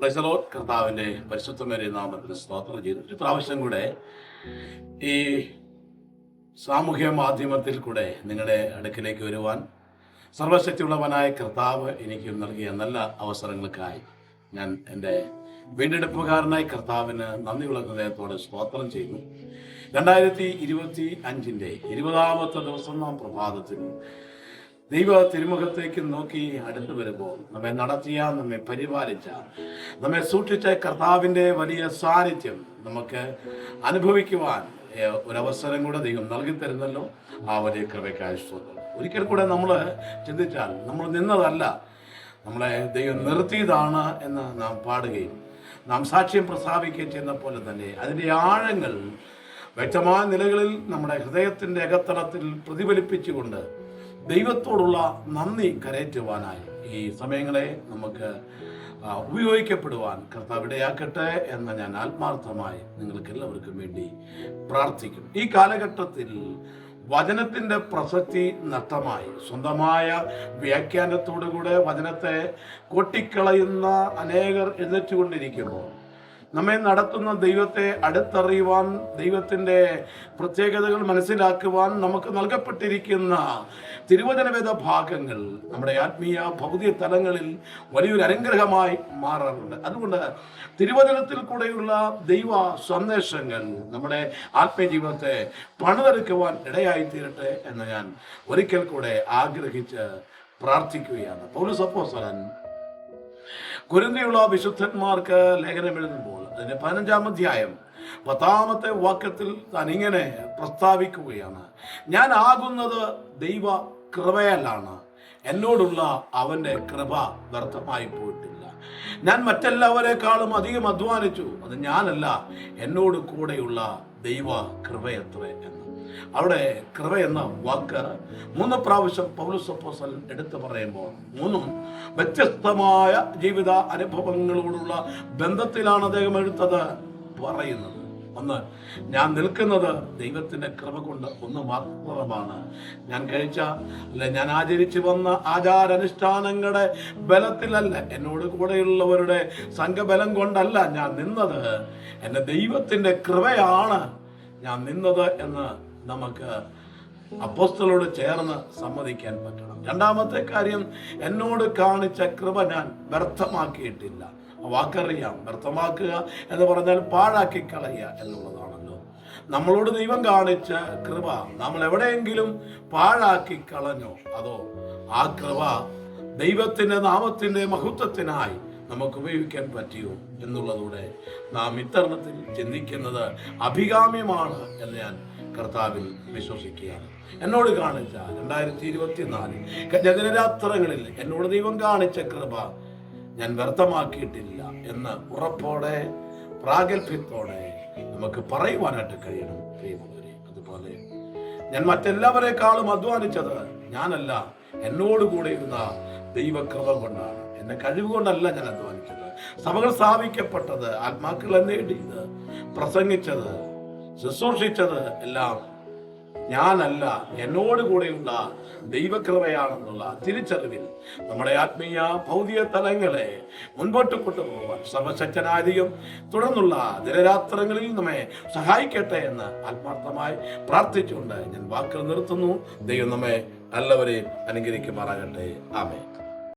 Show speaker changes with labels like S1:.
S1: പ്രസലോ കർത്താവിന്റെ പരിശുദ്ധമേറിയ നാമത്തിന് സ്തോത്രം ചെയ്തു. ഒരു പ്രാവശ്യം കൂടെ ഈ സാമൂഹ്യ മാധ്യമത്തിൽ കൂടെ നിങ്ങളുടെ അടുക്കിലേക്ക് വരുവാൻ സർവശക്തിയുള്ളവനായ കർത്താവ് എനിക്ക് നൽകിയ നല്ല അവസരങ്ങൾക്കായി ഞാൻ എന്റെ വീണ്ടെടുപ്പുകാരനായ കർത്താവിന് നന്ദിയുള്ള ഹൃദയത്തോടെ സ്തോത്രം ചെയ്യുന്നു. രണ്ടായിരത്തി ഇരുപത്തി അഞ്ചിന്റെ ഇരുപതാമത്തെ ദിവസം നാം പ്രഭാതത്തിൽ ദൈവ തിരുമുഖത്തേക്ക് നോക്കി അടുത്തു വരുമ്പോൾ നമ്മെ നടത്തിയ നമ്മെ പരിപാലിച്ച നമ്മെ സൂക്ഷിച്ച കർത്താവിന്റെ വലിയ സാന്നിധ്യം നമുക്ക് അനുഭവിക്കുവാൻ ഒരവസരം കൂടെ ദൈവം നൽകി തരുന്നല്ലോ. ആ വലിയ കൃപയ്ക്കായി ഒരിക്കൽ കൂടെ നമ്മൾ ചിന്തിച്ചാൽ നമ്മൾ നിന്നതല്ല. നമ്മളെ ദൈവം നിർത്തിയതാണ് എന്ന് നാം പാടുകയും നാം സാക്ഷ്യം പ്രസ്താവിക്കുകയും ചെയ്യുന്ന പോലെ തന്നെ അതിന്റെ ആഴങ്ങൾ വ്യക്തമായ നിലകളിൽ നമ്മുടെ ഹൃദയത്തിന്റെ അകത്തളത്തിൽ പ്രതിഫലിപ്പിച്ചുകൊണ്ട് ദൈവത്തോടുള്ള നന്ദി കരയറ്റുവാനായി ഈ സമയങ്ങളെ നമുക്ക് ഉപയോഗിക്കപ്പെടുവാൻ കർത്താവ് ഇടയാക്കട്ടെ എന്ന് ഞാൻ ആത്മാർത്ഥമായി നിങ്ങൾക്ക് എല്ലാവർക്കും വേണ്ടി പ്രാർത്ഥിക്കും. ഈ കാലഘട്ടത്തിൽ വചനത്തിന്റെ പ്രസക്തി നഷ്ടമായി. സ്വന്തമായ വ്യാഖ്യാനത്തോടുകൂടെ വചനത്തെ കൊട്ടിക്കളയുന്ന അനേകർ എഴുന്നേറ്റുകൊണ്ടിരിക്കുമ്പോൾ നമ്മെ നടത്തുന്ന ദൈവത്തെ അടുത്തറിയുവാൻ ദൈവത്തിന്റെ പ്രത്യേകതകൾ മനസ്സിലാക്കുവാൻ നമുക്ക് നൽകപ്പെട്ടിരിക്കുന്ന തിരുവചനവേദ ഭാഗങ്ങൾ നമ്മുടെ ആത്മീയ ഭൗതിക തലങ്ങളിൽ വലിയൊരു അനുഗ്രഹമായി മാറാറുണ്ട്. അതുകൊണ്ട് തിരുവചനത്തിൽ കൂടെയുള്ള ദൈവ സന്ദേശങ്ങൾ നമ്മുടെ ആത്മീയ ജീവിതത്തെ പണിതെടുക്കുവാൻ ഇടയായി തീരട്ടെ എന്ന് ഞാൻ ഒരിക്കൽ കൂടെ ആഗ്രഹിച്ച് പ്രാർത്ഥിക്കുകയാണ്. പൗരസപ്പോസ്വരൻ കുരുന്തിയുള്ള വിശുദ്ധന്മാർക്ക് ലേഖനം എഴുതുമ്പോൾ അതിന്റെ പതിനഞ്ചാം അധ്യായം പത്താമത്തെ വാക്യത്തിൽ താൻ ഇങ്ങനെ പ്രസ്താവിക്കുകയാണ് ഞാൻ ആകുന്നത് ദൈവ കൃപയല്ലാണ് എന്നോടുള്ള അവന്റെ കൃപ വ്യർത്ഥമായി പോയിട്ടില്ല. ഞാൻ മറ്റെല്ലാവരെക്കാളും അധികം അധ്വാനിച്ചു. അത് ഞാനല്ല. എന്നോട് കൂടെയുള്ള ദൈവ കൃപയത്രേ എന്ന്. അവിടെ കൃപ എന്ന വാക്ക് മൂന്ന് പ്രാവശ്യം പൗരസപ്പോസൽ എടുത്തു പറയുമ്പോൾ മൂന്നും വ്യത്യസ്തമായ ജീവിത അനുഭവങ്ങളോടുള്ള ബന്ധത്തിലാണ് അദ്ദേഹം എടുത്തത് പറയുന്നത്. ഒന്ന് ഞാൻ നിൽക്കുന്നത് ദൈവത്തിന്റെ കൃപ കൊണ്ട് ഒന്ന് മാത്രമാണ്. ഞാൻ കഴിച്ച അല്ലെ ഞാൻ ആചരിച്ചു വന്ന ആചാരാനുഷ്ഠാനങ്ങളുടെ ബലത്തിലല്ല എന്നോട് കൂടെയുള്ളവരുടെ സംഘബലം കൊണ്ടല്ല ഞാൻ നിന്നത്. എന്റെ ദൈവത്തിന്റെ കൃപയാണ് ഞാൻ നിന്നത് എന്ന് നമുക്ക് അപ്പോസ്തലോട് ചേർന്ന് സമ്മതിക്കാൻ പറ്റണം. രണ്ടാമത്തെ കാര്യം എന്നോട് കാണിച്ച കൃപ ഞാൻ വ്യർത്ഥമാക്കിയിട്ടില്ല. വാക്കറിയാം. വ്യർത്ഥമാക്കുക എന്ന് പറഞ്ഞാൽ പാഴാക്കി കളയുക എന്നുള്ളതാണല്ലോ. നമ്മളോട് ദൈവം കാണിച്ച കൃപ നമ്മൾ എവിടെയെങ്കിലും പാഴാക്കി കളഞ്ഞോ? അതോ ആ കൃപ ദൈവത്തിന്റെ നാമത്തിന്റെ മഹത്വത്തിനായി നമുക്ക് ഉപയോഗിക്കാൻ പറ്റിയോ എന്നുള്ളതൂടെ നാം ഇത്തരണത്തിൽ ചിന്തിക്കുന്നത് അഭികാമ്യമാണ് എന്ന് ഞാൻ കർത്താവിൽ വിശ്വസിക്കുകയാണ്. എന്നോട് കാണിച്ച രണ്ടായിരത്തി ഇരുപത്തിനാലിൽ കഴിഞ്ഞ ജനരാത്രങ്ങളിൽ എന്നോട് ദൈവം കാണിച്ച കൃപ ഞാൻ വ്യർത്ഥമാക്കിയിട്ടില്ല എന്ന് ഉറപ്പോടെ പ്രാഗൽഭ്യത്തോടെ നമുക്ക് പറയുവാനായിട്ട് കഴിയണം. പ്രിയമുള്ളവരെ അതുപോലെ ഞാൻ മറ്റെല്ലാവരെക്കാളും അധ്വാനിച്ചത് ഞാനല്ല. എന്നോട് കൂടെ ഇരുന്ന ദൈവകൃപ കൊണ്ടാണ്. എന്നെ കഴിവുകൊണ്ടല്ല ഞാൻ അധ്വാനിച്ചത്. സഭകൾ സ്ഥാപിക്കപ്പെട്ടത് ആത്മാക്കളെ നേടിയത് പ്രസംഗിച്ചത് ശുശ്രൂഷിച്ചത് എല്ലാം ഞാനല്ല എന്നോട് കൂടെയുള്ള ദൈവകൃപയാണെന്നുള്ള തിരിച്ചറിവിൽ നമ്മുടെ ആത്മീയ ഭൗതിക തലങ്ങളെ മുൻപോട്ട് കൊണ്ടുപോകാൻ സർവശക്തനാധികം തുടർന്നുള്ള ദിനരാത്രങ്ങളിൽ നമ്മെ സഹായിക്കട്ടെ എന്ന് ആത്മാർത്ഥമായി പ്രാർത്ഥിച്ചുകൊണ്ട് ഞാൻ വാക്കുകൾ നിർത്തുന്നു. ദൈവം നമ്മെ നല്ലവരെയും അനുഗ്രഹിക്കുമാറാകട്ടെ. ആമേ